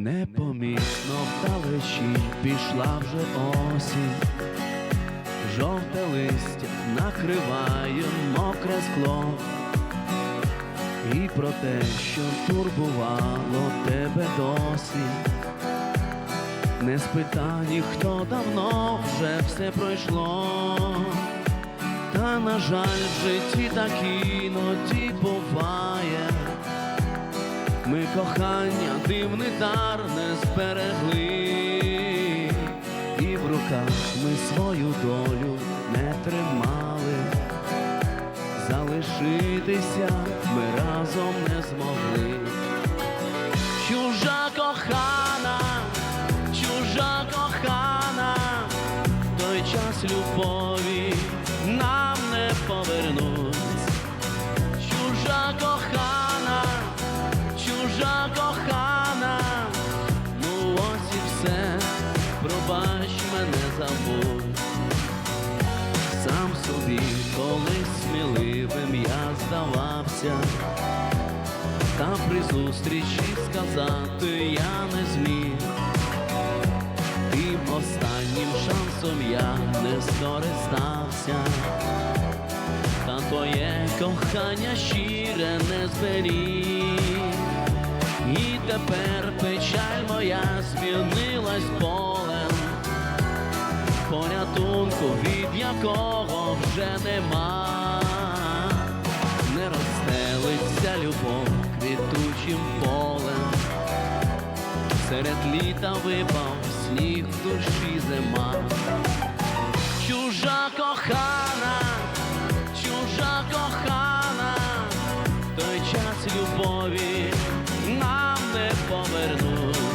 Непомітно вдалечі пішла вже осінь, жовте листя накриває мокре скло, і про те, що турбувало тебе досі, не спитані, хто давно вже все пройшло. Та, на жаль, в житті так іноді буває. Ми кохання дивний дар не зберегли, і в руках ми свою долю не тримали, залишитися ми разом не змогли. Чужа кохана, чужа кохана, той час любові пробач мене забудь. Сам собі колись сміливим я здавався, та при зустрічі сказати я не зміг. Тим останнім шансом я не скористався, та твоє кохання щире не зберіг. І тепер печаль моя змінилась болем, порятунку, від якого вже нема, не розстелиться любов квітучим полем. Серед літа випав сніг душі зима. Чужа кохана, чужа кохана, той час любові нам не повернуть.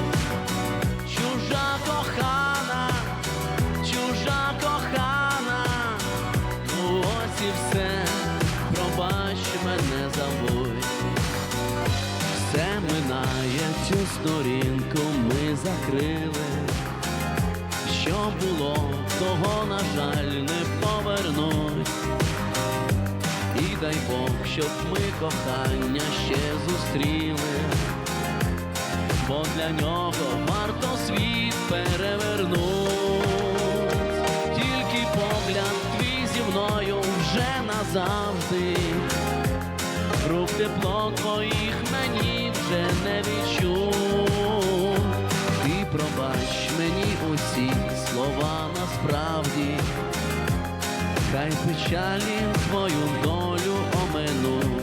Цю сторінку ми закрили. Що було, того, на жаль, не повернуть. І дай Бог, щоб ми кохання ще зустріли, бо для нього варто світ перевернуть. Тільки погляд твій зі мною вже назавжди. Рук тепло твоїх мені вже не відчу, ти пробач мені усі слова насправді, хай печалі твою долю оминув.